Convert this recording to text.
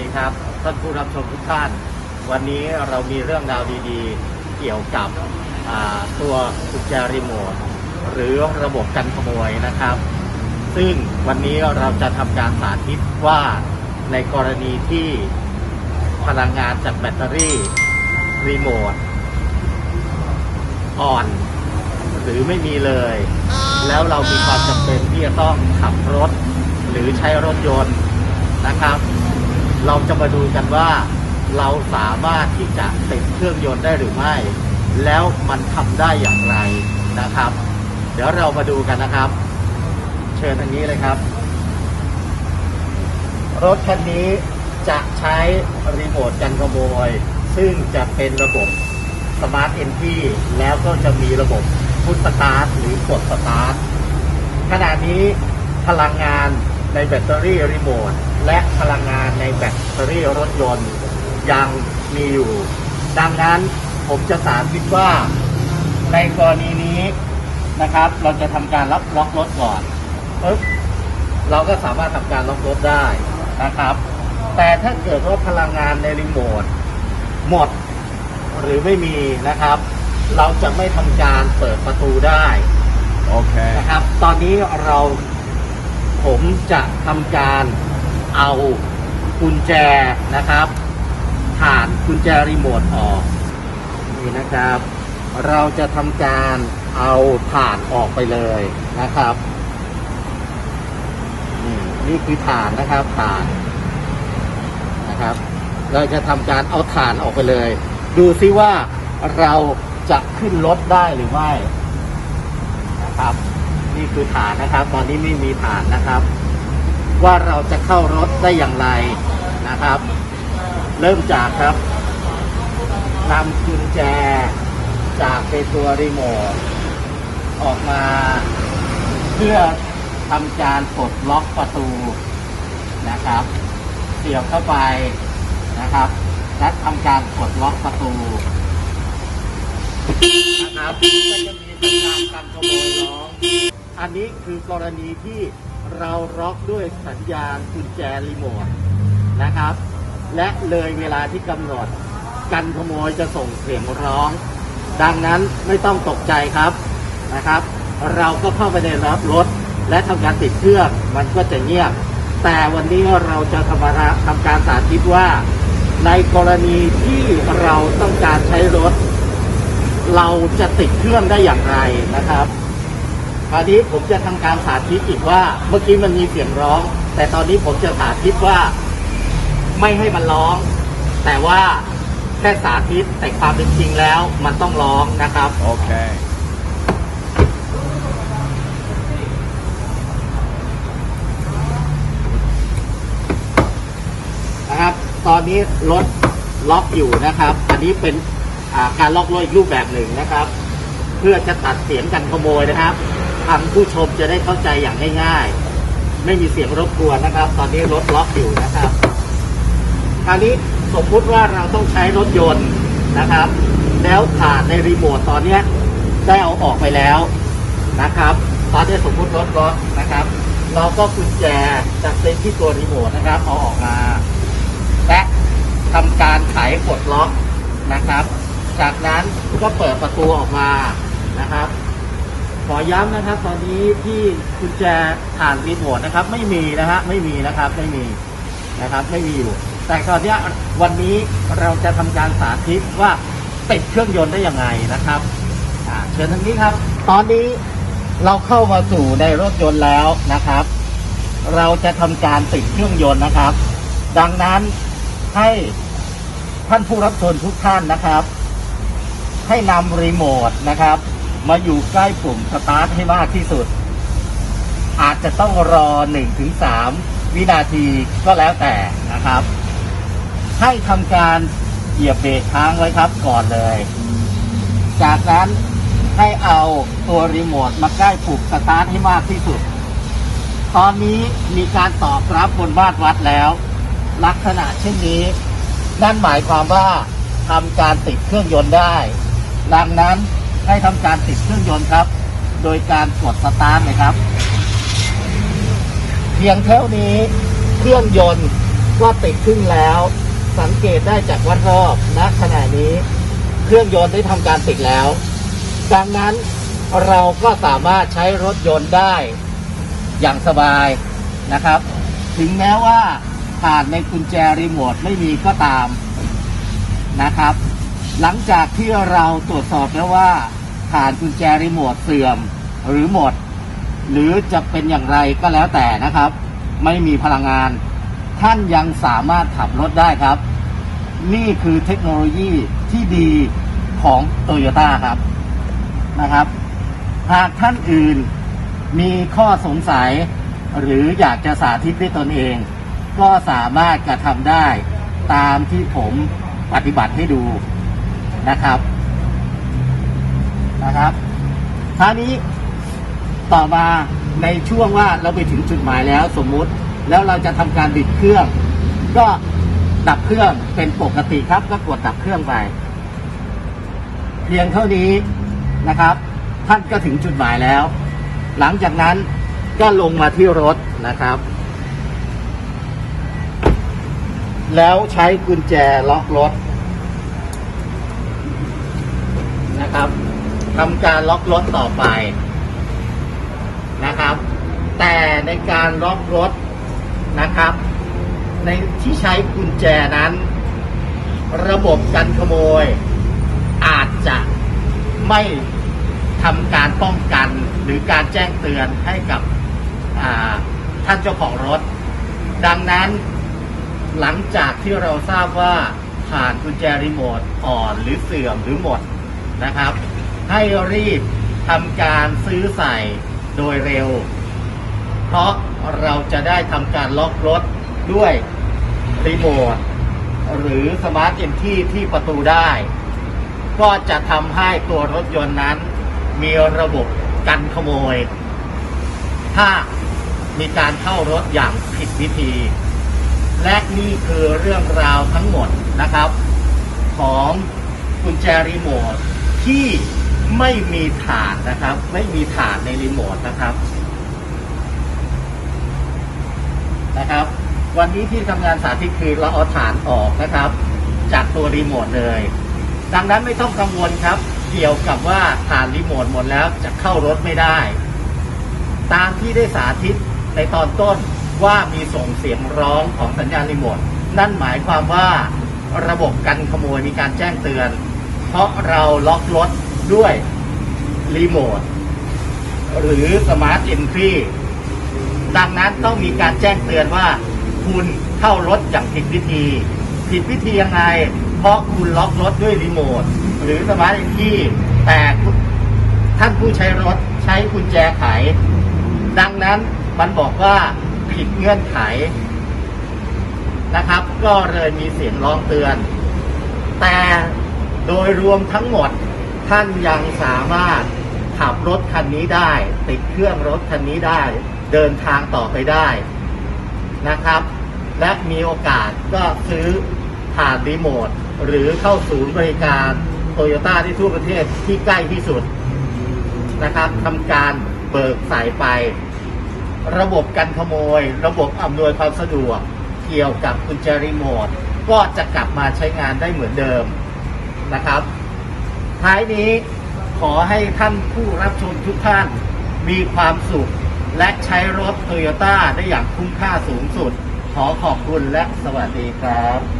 ดีครับท่านผู้รับชมทุกท่าน วันนี้เรามีเรื่องราวดีๆ เกี่ยวกับตัวกุญแจรีโมทหรือระบบกันขโมยนะครับ ซึ่งวันนี้เราจะทำการสาธิตว่าในกรณีที่พลังงานจากแบตเตอรี่รีโมทอ่อนหรือไม่มีเลย แล้วเรามีความจำเป็นที่จะต้องขับรถ หรือใช้รถยนต์นะครับ เราจะมาดูกันว่า เราสามารถที่จะติดเครื่องยนต์ได้หรือไม่ แล้วมันทำได้อย่างไรนะครับ เดี๋ยวเรามาดูกันนะครับ เชิญทางนี้เลยครับ รถคันนี้จะใช้รีโมทกันขโมย ซึ่งจะเป็นระบบสมาร์ทเอนทีแล้วก็จะมีระบบพุทสตาร์ทหรือกดสตาร์ทขณะนี้พลังงาน ในแบตเตอรี่รีโมทและพลังงานในแบตเตอรี่รถยนต์ ยังมีอยู่ ดังนั้นผมจะสาธิตว่าในกรณีนี้นะครับ เราจะทำการรับล็อกรถก่อนปึ๊บเราก็สามารถทำการล็อกรถได้นะครับ แต่ถ้าเกิดว่าพลังงานในรีโมทหมดหรือไม่มีนะครับ เราจะไม่ทำการเปิดประตูได้ Okay. นะครับ ตอนนี้เรา ผมจะทำการเอากุญแจนะครับ ผ่านกุญแจรีโมทออกนี่นะครับ เราจะทำการเอาผ่านออกไปเลยนะครับนี่นี่คือฐานนะครับฐานนะครับ เราจะทำการเอาฐานออกไปเลย ดูซิว่าเราจะขึ้นรถได้หรือไม่นะครับ นี่คือฐานนะครับ ตอนนี้ไม่มีฐานนะครับ ว่าเราจะเข้ารถได้อย่างไรนะครับ เริ่มจากครับนำกุญแจจากเป็นตัวรีโมทออกมา เพื่อทำการปลดล็อกประตูนะครับเสียบเข้าไปนะครับ และทำการปลดล็อกประตูนะครับก็จะมีสัญญาณการขโมยร้อง อันนี้คือกรณีที่เราล็อกด้วยสัญญาณกุญแจรีโมทนะครับ และเลยเวลาที่กำหนดกันขโมยจะส่งเสียงร้อง ดังนั้นไม่ต้องตกใจครับนะครับ เราก็เข้าไปในรับรถ และทำการติดเครื่องมันก็จะเงียบ แต่วันนี้เราจะทำทำการสาธิตว่า ในกรณีที่เราต้องการใช้รถ เราจะติดเครื่องได้อย่างไรนะครับ คราวนี้ผมจะทำการสาธิตอีกว่า เมื่อกี้มันมีเสียงร้อง แต่ตอนนี้ผมจะสาธิตว่า ไม่ให้มันร้อง แต่ว่าแค่สาธิตแต่ความเป็นจริงแล้วมันต้องร้องนะครับ Okay. นะครับ ตอนนี้รถล็อกอยู่นะครับ อันนี้เป็นอ่าการล็อกรถอีกรูปแบบหนึ่งนะครับ เพื่อจะตัดเสียงกันขโมยนะครับ ทางผู้ชมจะได้เข้าใจอย่างง่ายๆ ไม่มีเสียงรบกวนนะครับ ตอนนี้รถล็อกอยู่นะครับ คราวนี้สมมุติว่าเราต้องใช้รถยนต์นะครับ แล้วผ่านในรีโมทตอนเนี้ยได้เอาออกไปแล้วนะครับ ตอนนี้สมมุติรถล็อกนะครับ เราก็กุญแจจากเซ็นที่ตัวรีโมทนะครับเอาออกมา และทำการไขกดล็อกนะครับ จากนั้นก็เปิดประตูออกมานะครับ อย้ำนะครับ ตอนนี้ที่กุญแจผ่านรีโมทนะครับ ไม่มีนะฮะไม่มีนะครับ ไม่มีนะครับ ไม่มีอยู่ แต่ตอนนี้วันนี้เราจะทำการสาธิตว่าติดเครื่องยนต์ได้ยังไงนะครับเชิญทางนี้ครับ ตอนนี้เราเข้ามาสู่ในรถยนต์แล้วนะครับ เราจะทำการติดเครื่องยนต์นะครับ ดังนั้นให้ท่านผู้รับชมทุกท่านนะครับ ให้นำรีโมทนะครับ มาอยู่ใกล้ปุ่มสตาร์ทให้มากที่สุด อาจจะต้องรอ 1-3 วินาทีก็แล้วแต่นะครับ ให้ทำการเหยียบเบรกค้างไว้ครับก่อนเลย จากนั้นให้เอาตัวรีโมทมาใกล้ปุ่มสตาร์ทให้มากที่สุด ตอนนี้มีการตอบรับบนบ้านวัดแล้ว ลักษณะเช่นนี้นั่นหมายความว่าทำการติดเครื่องยนต์ได้ ดังนั้น ให้ทำการติดเครื่องยนต์ครับ โดยการกดสตาร์ทเลยครับ เพียงเท่านี้เครื่องยนต์ก็ติดครึ่งแล้ว สังเกตได้จากวัดรอบณขณะนี้ เครื่องยนต์ได้ทำการติดแล้ว ดังนั้นเราก็สามารถใช้รถยนต์ได้อย่างสบายนะครับ ถึงแม้ว่าผ่านในกุญแจรีโมทไม่มีก็ตามนะครับ หลังจากที่เราตรวจสอบแล้วว่าผ่านกุญแจรีโมทเสื่อมหรือหมด หรือจะเป็นอย่างไรก็แล้วแต่นะครับ ไม่มีพลังงาน ท่านยังสามารถขับรถได้ครับ นี่คือเทคโนโลยีที่ดีของโตโยต้าครับนะครับ หากท่านอื่นมีข้อสงสัย หรืออยากจะสาธิตด้วยตนเอง ก็สามารถกระทำได้ตามที่ผมปฏิบัติให้ดู นะครับนะครับคราวนี้ต่อมาในช่วงว่าเราไปถึงจุดหมายแล้วสมมุติแล้วเราจะทำการบิดเครื่อง ก็ดับเครื่องเป็นปกติครับ ก็กดดับเครื่องไป เพียงเท่านี้นะครับ ท่านก็ถึงจุดหมายแล้ว หลังจากนั้นก็ลงมาที่รถนะครับ แล้วใช้กุญแจล็อกรถ ทำการล็อกรถต่อไปนะครับ แต่ในการล็อกรถนะครับ ในที่ใช้กุญแจนั้น ระบบกันขโมย อาจจะไม่ทำการป้องกันหรือการแจ้งเตือนให้กับท่านเจ้าของรถ ดังนั้นหลังจากที่เราทราบว่าผ่านกุญแจรีโมทอ่อนหรือเสื่อมหรือหมดนะครับ ให้รีบทำการซื้อใส่โดยเร็ว เพราะเราจะได้ทำการล็อกรถด้วยรีโมทหรือสมาร์ทเอนที่ที่ประตูได้ ก็จะทำให้ตัวรถยนต์นั้น มีระบบกันขโมย ถ้ามีการเข้ารถอย่างผิดวิธี และนี่คือเรื่องราวทั้งหมดนะครับ ของกุญแจรีโมทที่ ไม่มีฐานนะครับ ไม่มีฐานในรีโมทนะครับนะครับ วันนี้ที่ทำงานสาธิตคือเราเอาฐานออกนะครับ จากตัวรีโมทเลย ดังนั้นไม่ต้องกังวลครับ เกี่ยวกับว่าฐานรีโมทหมดแล้วจะเข้ารถไม่ได้ ตามที่ได้สาธิตในตอนต้นว่ามีส่งเสียงร้องของสัญญาณรีโมทนั่นหมายความว่าระบบกันขโมยมีการแจ้งเตือน เพราะเราล็อกรถ ด้วยรีโมทหรือสมาร์ทเอนทรีดังนั้นต้องมีการแจ้งเตือนว่า คุณเข้ารถอย่างผิดวิธี ผิดวิธียังไง เพราะคุณล็อกรถด้วยรีโมทหรือสมาร์ทเอนทรีแต่ท่านผู้ใช้รถใช้กุญแจไข ดังนั้นมันบอกว่าผิดเงื่อนไขนะครับ ก็เลยมีเสียงร้องเตือน แต่โดยรวมทั้งหมด ท่านยังสามารถขับรถคันนี้ได้ ติดเครื่องรถคันนี้ได้ เดินทางต่อไปได้นะครับ และมีโอกาสก็ซื้อผ่านรีโมท หรือเข้าศูนย์บริการโตโยต้าที่ทั่วประเทศที่ใกล้ที่สุดนะครับทำการเบิกสายไประบบกันขโมย ระบบอำนวยความสะดวก เกี่ยวกับกุญแจรีโมท ก็จะกลับมาใช้งานได้เหมือนเดิมนะครับ ท้ายนี้ขอให้ท่านผู้รับชมทุกท่าน มีความสุข และใช้รถโตโยต้าได้อย่างคุ้มค่าสูงสุด ขอขอบคุณและสวัสดีครับ